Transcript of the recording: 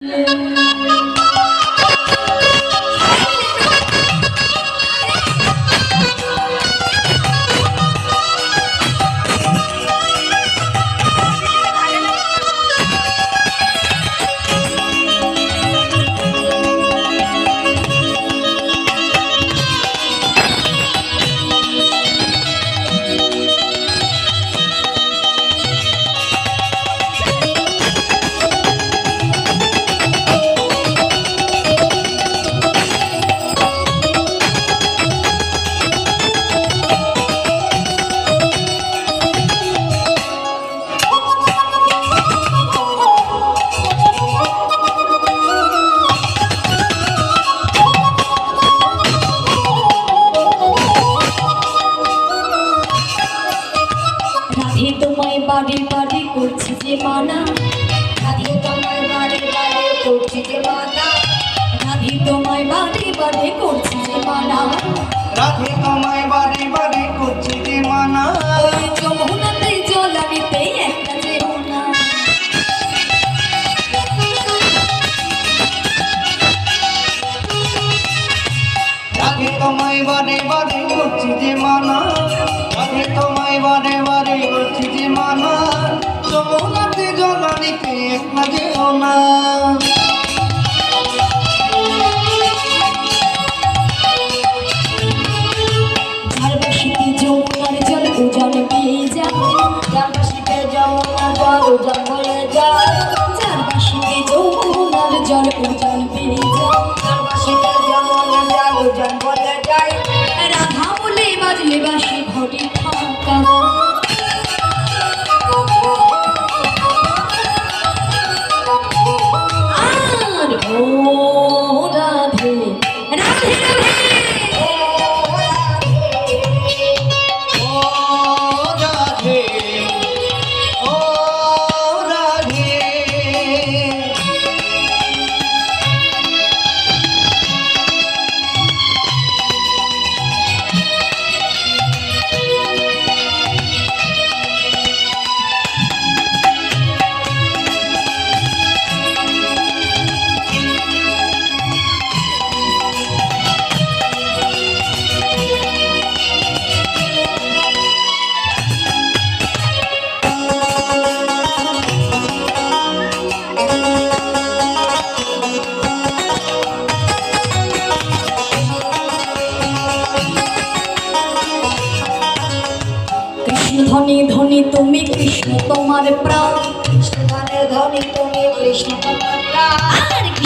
রাধে যে মানা রাধে তোমায় বাড়ি বাড়ি করছি যে মানা রাধে তোমায় বাড়ি বাড়ি করছি যে মানা। রাধে তোমায় বারে বারে করছি যে মানা। ওই যমুনাতে জল আনিতে একটা যে না রাধে তোমায় বারে বারে করছি যে মানা। রাধে তোমায় বারে বারে করছি যমুনাতে জলানিতে একলা যেও না পেয়ে যায় ঝাড়বাসিতে যমুনার জল উজান পেয়ে যায়। রাধা বলে বাজলে বাসি ঘটে ফাঁকা। ধনী ধনী তুমি কৃষ্ণ তোমার প্রাণ। মানে ধনী তুমি কৃষ্ণ তোমার প্রাণ।